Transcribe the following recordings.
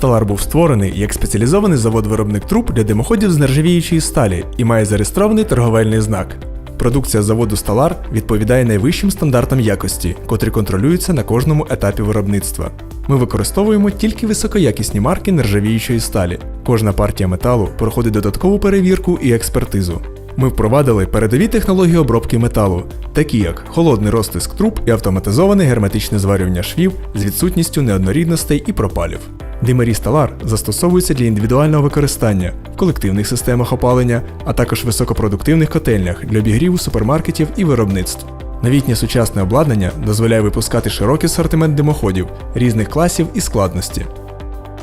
Сталар був створений як спеціалізований завод-виробник труб для димоходів з нержавіючої сталі і має зареєстрований торговельний знак. Продукція заводу Сталар відповідає найвищим стандартам якості, котрі контролюються на кожному етапі виробництва. Ми використовуємо тільки високоякісні марки нержавіючої сталі. Кожна партія металу проходить додаткову перевірку і експертизу. Ми впровадили передові технології обробки металу, такі як холодний розтиск труб і автоматизоване герметичне зварювання швів з відсутністю неоднорідностей і пропалів. Димарі Сталар застосовуються для індивідуального використання в колективних системах опалення, а також високопродуктивних котельнях для обігріву супермаркетів і виробництв. Новітнє сучасне обладнання дозволяє випускати широкий асортимент димоходів різних класів і складності.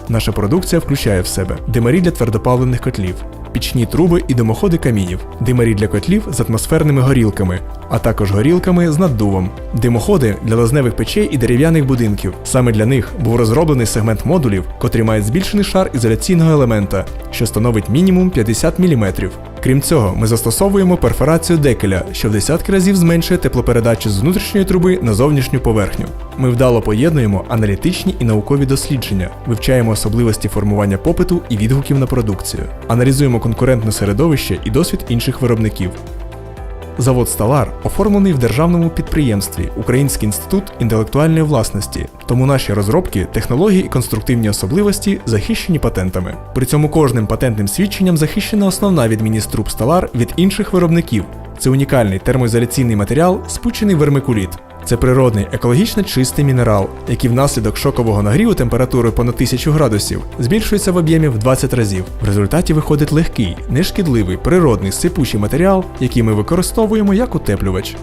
Наша продукція включає в себе димарі для твердопаливних котлів, пічні труби і димоходи камінів, димарі для котлів з атмосферними горілками, а також горілками з наддувом, димоходи для лазневих печей і дерев'яних будинків. Саме для них був розроблений сегмент модулів, котрі мають збільшений шар ізоляційного елемента, що становить мінімум 50 мм. Крім цього, ми застосовуємо перфорацію декеля, що в десятки разів зменшує теплопередачу з внутрішньої труби на зовнішню поверхню. Ми вдало поєднуємо аналітичні і наукові дослідження, вивчаємо особливості формування попиту і відгуків на продукцію, аналізуємо конкурентне середовище і досвід інших виробників. Завод Сталар оформлений в державному підприємстві Український інститут інтелектуальної власності, тому наші розробки, технології і конструктивні особливості захищені патентами. При цьому кожним патентним свідченням захищена основна відмінність труб Сталар від інших виробників. Це унікальний термоізоляційний матеріал, спучений вермикуліт. Це природний, екологічно чистий мінерал, який внаслідок шокового нагріву температурою понад 1000 градусів збільшується в об'ємі в 20 разів. В результаті виходить легкий, нешкідливий, природний, сипучий матеріал, який ми використовуємо як утеплювач.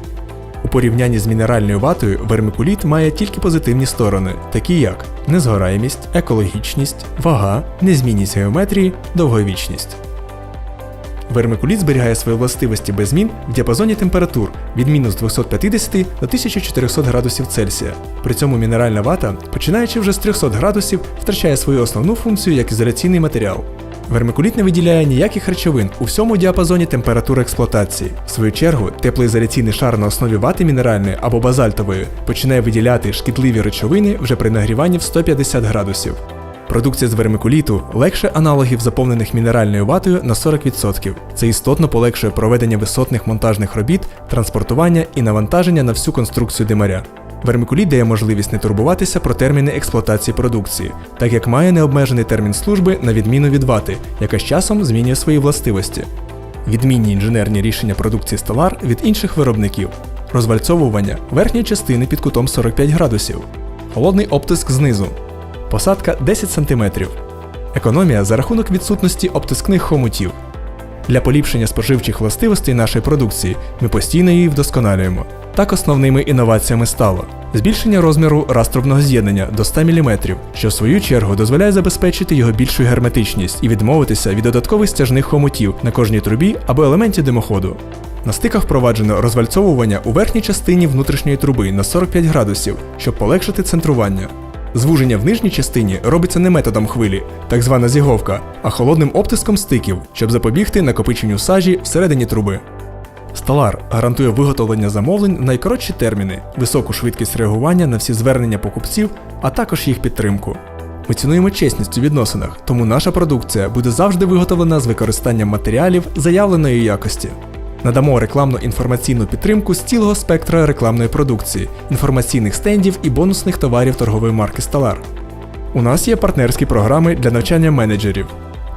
У порівнянні з мінеральною ватою вермикуліт має тільки позитивні сторони, такі як незгораємість, екологічність, вага, незмінність геометрії, довговічність. Вермикуліт зберігає свої властивості без змін в діапазоні температур від мінус 250 до 1400 градусів Цельсія. При цьому мінеральна вата, починаючи вже з 300 градусів, втрачає свою основну функцію як ізоляційний матеріал. Вермикуліт не виділяє ніяких речовин у всьому діапазоні температур експлуатації. В свою чергу, теплоізоляційний шар на основі вати мінеральної або базальтової починає виділяти шкідливі речовини вже при нагріванні в 150 градусів. Продукція з вермикуліту легше аналогів, заповнених мінеральною ватою на 40%. Це істотно полегшує проведення висотних монтажних робіт, транспортування і навантаження на всю конструкцію димаря. Вермикуліт дає можливість не турбуватися про терміни експлуатації продукції, так як має необмежений термін служби на відміну від вати, яка з часом змінює свої властивості. Відмінні інженерні рішення продукції Stellar від інших виробників. Розвальцовування верхньої частини під кутом 45 градусів. Холодний обтиск знизу. Посадка 10 см. Економія за рахунок відсутності обтискних хомутів. Для поліпшення споживчих властивостей нашої продукції ми постійно її вдосконалюємо. Так основними інноваціями стало збільшення розміру раструбного з'єднання до 100 мм, що в свою чергу дозволяє забезпечити його більшу герметичність і відмовитися від додаткових стяжних хомутів на кожній трубі або елементі димоходу. На стиках впроваджено розвальцовування у верхній частині внутрішньої труби на 45 градусів, щоб полегшити центрування. Звуження в нижній частині робиться не методом хвилі, так звана зіговка, а холодним обтиском стиків, щоб запобігти накопиченню сажі всередині труби. Сталар гарантує виготовлення замовлень в найкоротші терміни, високу швидкість реагування на всі звернення покупців, а також їх підтримку. Ми цінуємо чесність у відносинах, тому наша продукція буде завжди виготовлена з використанням матеріалів заявленої якості. Надамо рекламно-інформаційну підтримку з цілого спектра рекламної продукції, інформаційних стендів і бонусних товарів торгової марки Stellar. У нас є партнерські програми для навчання менеджерів.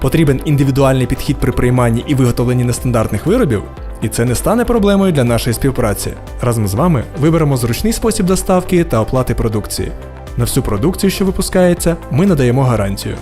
Потрібен індивідуальний підхід при прийманні і виготовленні нестандартних виробів, і це не стане проблемою для нашої співпраці. Разом з вами виберемо зручний спосіб доставки та оплати продукції. На всю продукцію, що випускається, ми надаємо гарантію.